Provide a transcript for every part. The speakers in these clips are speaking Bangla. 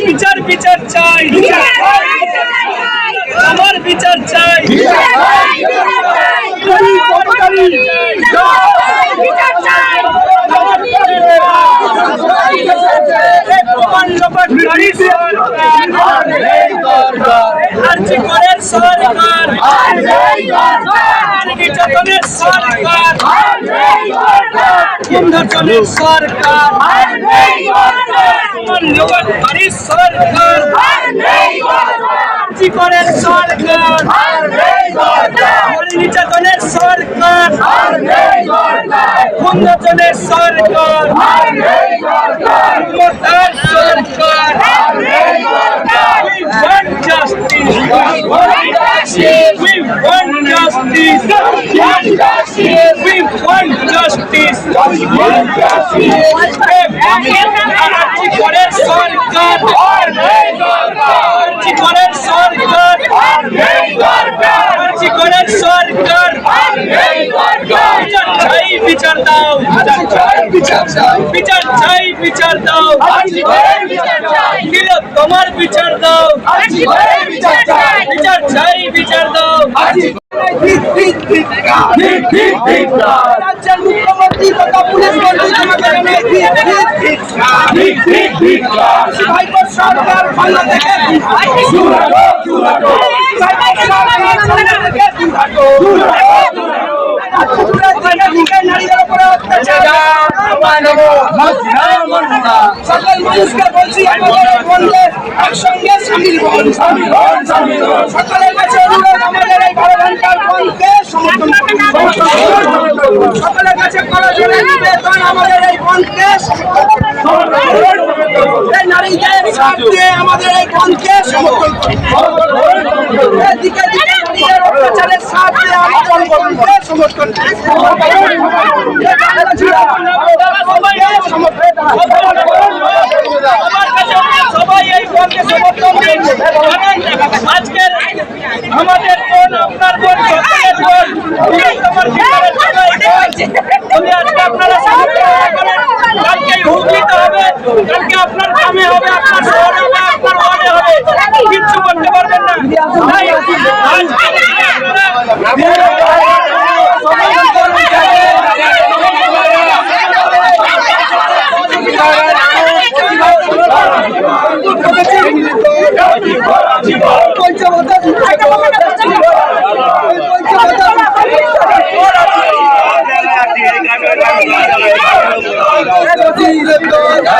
বিচার বিচার চাই। আমার বিচার চাই। লোপাটকারী সরকার নির্যাতনের সরকার। নির্যাতনের সরকার প্রমাণ সরকার। আর্জি সরকার নির্যাতনের সরকার। নির্যাতনের সরকার ক্ষমতার সরকার We want justice. We want justice. We আর্জি করেন সরকার করেন সরকার করেন সরকার চাই বিচার দাও বিচার চাই বিচার দাও। তোমার বিচার দাও বিচার চাই বিচার দাও। রাজ্যের মুখ্যমন্ত্রী তথা পুলিশ মন্ত্রী সরকার নারীদের উপরে সকল মানুষকে বলছি একসঙ্গে সামিল হন। সকলের কাছে আমাদের এই বন্ধকে সমর্থন করুন। এদিকে দিকে নারীদের অত্যাচারের স্বার্থে আমাদের এই বন্ধকে সমর্থন আমার কাছে সবাই এই বলকে সমর্থন দিয়েছে আজকের আমাদের বোন আপনার বোন সকলের বোন তোমার বিচারের জন্য যদি আজকে আপনারা সমর্থন করেন কালকে হুগলিতে হবে কালকে আপনার গ্রামে হবে আপনার শহরে হবে আপনার ওয়ার্ডে হবে। কিচ্ছু করতে পারবেন না।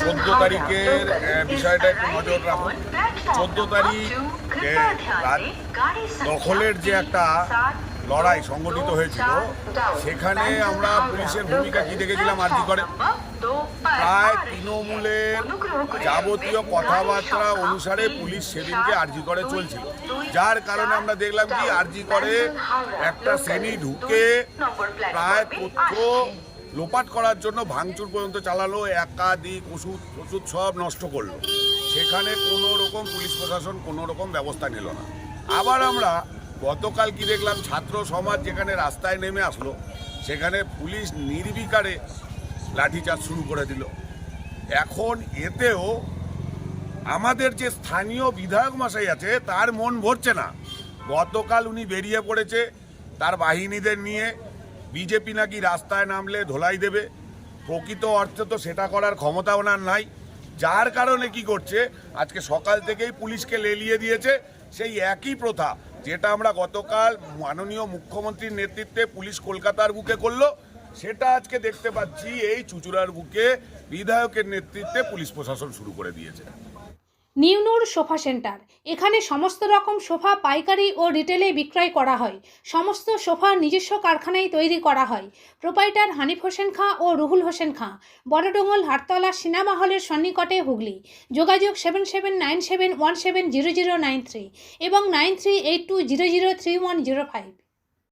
চোদ্দ তারিখের বিষয়টা একটু নজর রাখুন। চোদ্দ তারিখ দখলের যে একটা লড়াই সংগঠিত হয়েছিল সেখানে আমরা পুলিশের ভূমিকা কি দেখেছিলাম? আর্জি করে? প্রায় তৃণমূলের যাবতীয় কথাবার্তা অনুসারে পুলিশ সেদিনকে আর্জি করে চলছিল। যার কারণে আমরা দেখলাম কি আর্জি করে একটা শ্রেণি ঢুকে প্রায় তথ্য লোপাট করার জন্য ভাঙচুর পর্যন্ত চালালো, একাধিক ওষুধ ওষুধ সব নষ্ট করল। সেখানে কোনো রকম পুলিশ প্রশাসন কোনো রকম ব্যবস্থা নিল না। আবার আমরা গতকাল কি দেখলাম, ছাত্র সমাজ যেখানে রাস্তায় নেমে আসলো, সেখানে পুলিশ নির্বিকারে লাঠিচার্জ শুরু করে দিল। এখন এতেও আমাদের যে স্থানীয় বিধায়ক মশাই আছে, তার মন ভরছে না। গতকাল উনি বেরিয়ে পড়েছে, তার বাহিনীদের নিয়ে। বিজেপি নাকি রাস্তায় নামলে ধোলাই দেবে। প্রকৃত অর্থে তো সেটা করার ক্ষমতা ওনার নাই। যার কারণে কি করছে, আজকে সকাল থেকেই পুলিশকে লেলিয়ে দিয়েছে সেই একই প্রথা, যেটা আমরা গতকাল মাননীয় মুখ্যমন্ত্রীর নেতৃত্বে পুলিশ কলকাতার বুকে করল। সেটা আজকে দেখতে পাচ্ছি, এই চুচুড়ার বুকে বিধায়কের নেতৃত্বে পুলিশ প্রশাসন শুরু করে দিয়েছে। নিউনুর সোফা সেন্টার, এখানে সমস্ত রকম সোফা পাইকারি ও রিটেলে বিক্রয় করা হয়। সমস্ত সোফা নিজস্ব কারখানায় তৈরি করা হয়। প্রোপাইটার হানিফ হোসেন খাঁ ও রুহুল হোসেন খাঁ বড়ডোঙ্গল হাটতলা সিনেমা হলের সন্নিকটে হুগলি। যোগাযোগ seven seven nine seven one seven zero zero nine three এবং nine three eight two zero zero three one zero five.